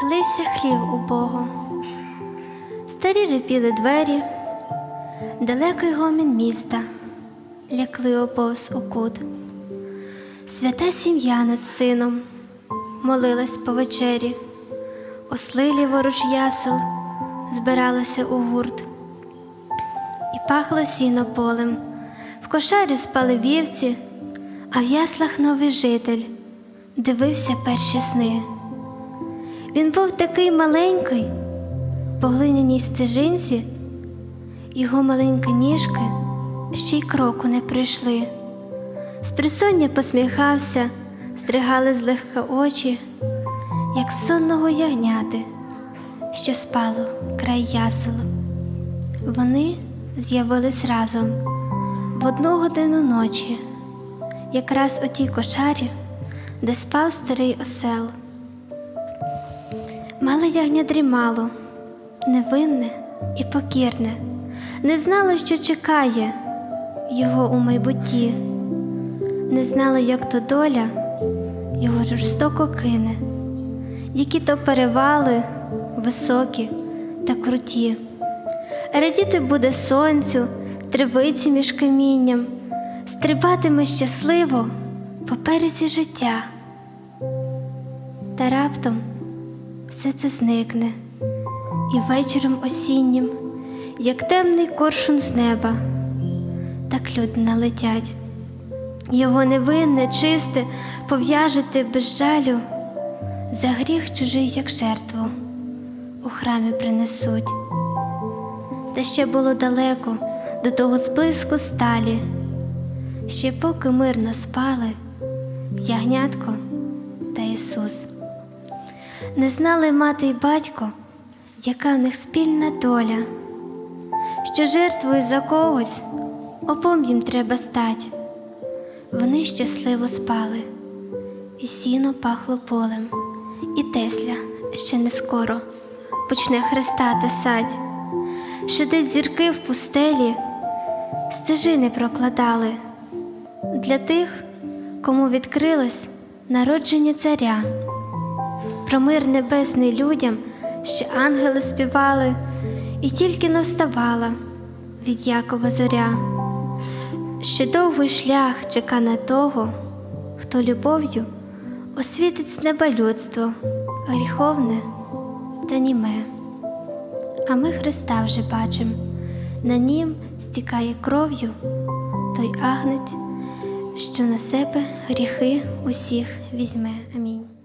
хилився хлів у Богу. Старі рипіли двері, далекий гомін міста, лякли оповз у кут. Свята сім'я над сином молилась по вечері, осли ліворуч ясел збиралися у гурт, і пахло сіно полем, в кошарі спали вівці, а в яслах новий житель дивився перші сни. Він був такий маленький, по глиняній стежинці, його маленькі ніжки ще й кроку не прийшли. З присоння посміхався, стригали злегка очі, як сонного ягняти, що спало край яселу. Вони з'явились разом в одну годину ночі, якраз у тій кошарі, де спав старий осел. Мале ягня дрімало, невинне і покірне, не знало, що чекає його у майбутті, не знало, як то доля його жорстоко кине, які то перевали високі та круті. Радіти буде сонцю, тривиці між камінням, стрибатиме щасливо по березі життя. Та раптом все це зникне, і вечором осіннім, як темний коршун з неба, так люди налетять. Його невинне, чисте, пов'яжете без жалю, за гріх чужий, як жертву, у храмі принесуть. Та ще було далеко до того сплиску сталі, ще поки мирно спали ягнятко та Ісус. Не знали мати й батько, яка в них спільна доля, що жертвою за когось обом їм треба стать. Вони щасливо спали, і сіно пахло полем, і Тесля ще не скоро почне хрестати садь. Ще десь зірки в пустелі стежини прокладали для тих, кому відкрилось народження царя. Про мир небесний людям ще ангели співали, і тільки не вставала від Якова зоря. Ще довгий шлях чека на того, хто любов'ю освітить з неба людство, гріховне та німе. А ми Христа вже бачим, на нім стікає кров'ю той агнець, що на себе гріхи усіх візьме. Амінь.